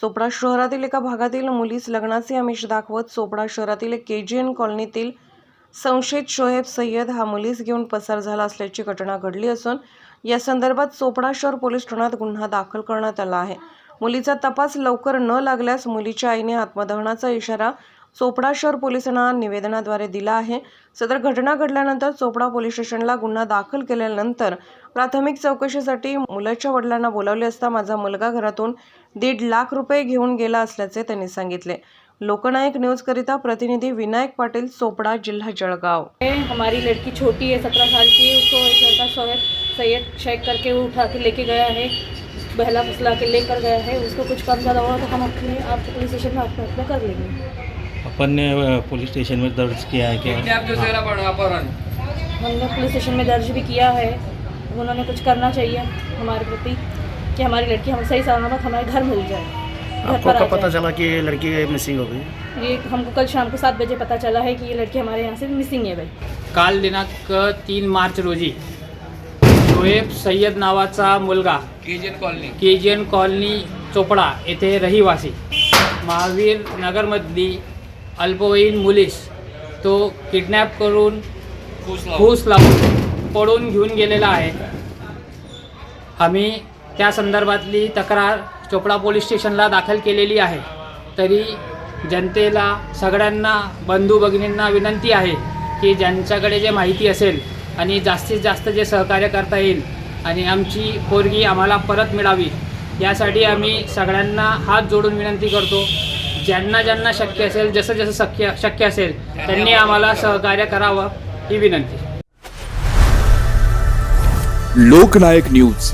चोपडा शहरातील एका भागातील मुलीस लग्नाचे आमिष दाखवत चोपडा शहरातील के जी एन कॉलनीतील संशयित शोएब सय्यद हा मुलीस घेऊन पसार झाला असल्याची घटना घडली असून या संदर्भात चोपडा शहर पोलीस ठाण्यात गुन्हा दाखल करण्यात आला आहे. मुलीचा तपास लवकर न लागल्यास मुलीच्या आईने आत्मदहनाचा इशारा चोपडा शहर पोलिसांना निवेदनाद्वारे दिला आहे. सदर घटना घडल्यानंतर चोपडा पोलीस स्टेशनला गुन्हा दाखल केल्यानंतर प्राथमिक चौकशीसाठी मुलाच्या वडिलांना बोलावले असता माझा मुलगा घरातून दीड लाख रुपये घेऊन गेला असल्याचे त्यांनी सांगितले. लोकनायक न्यूजकरिता प्रतिनिधी विनायक पाटील चोपडा जिल्हा जळगाव. हमारी लड़की छोटी है सत्रह साल की उसको एक लड़का सोहेब सैयद शेख करके वो उठा के लेके गया है बहला फुसला के लेकर गया है उसको कुछ कम ज़्यादा हुआ तो हम अपने आप पुलिस स्टेशन में आत्महत्या कर लेंगे। अपन ने पुलिस स्टेशन में दर्ज किया है क्या? अपहरण। हमने पुलिस स्टेशन में दर्ज भी किया है। उन्होंने कुछ करना चाहिए हमारे प्रति कि हमारी लड़की हम सही सलामत हमारे घर मिल जाए घर आपको कब पता चला कि ये लड़की मिसिंग हो गई? ये हमको कल शाम को सात बजे पता चला है कि ये लड़की हमारे यहाँ से मिसिंग है भाई। काल दिनांक तीन मार्च रोजी शोएब सय्यद नावाचा मुलगा केजन colony K G N colony Chopda येथे रहिवासी महावीर नगरमधली अल्पवयीन मुलीस तो किडनॅप करून फूस लावून. पळून घेऊन गेलेला आहे. आम्ही त्या संदर्भातली तक्रार चोपडा पोलीस स्टेशनला दाखल केलेली आहे. तरी जनतेला सगळ्यांना बंधू भगिनींना विनंती आहे की ज्यांच्याकडे जे माहिती असेल आणि जास्तीत जास्त जे सहकार्य करता येईल आणि आमची पोरगी आम्हाला परत मिळावी यासाठी आम्ही सगळ्यांना हात जोडून विनंती करतो. ज्यांना ज्यांना शक्य असेल जसं जसं शक्य शक्य असेल त्यांनी आम्हाला सहकार्य करावं ही विनंती. लोकनायक न्यूज.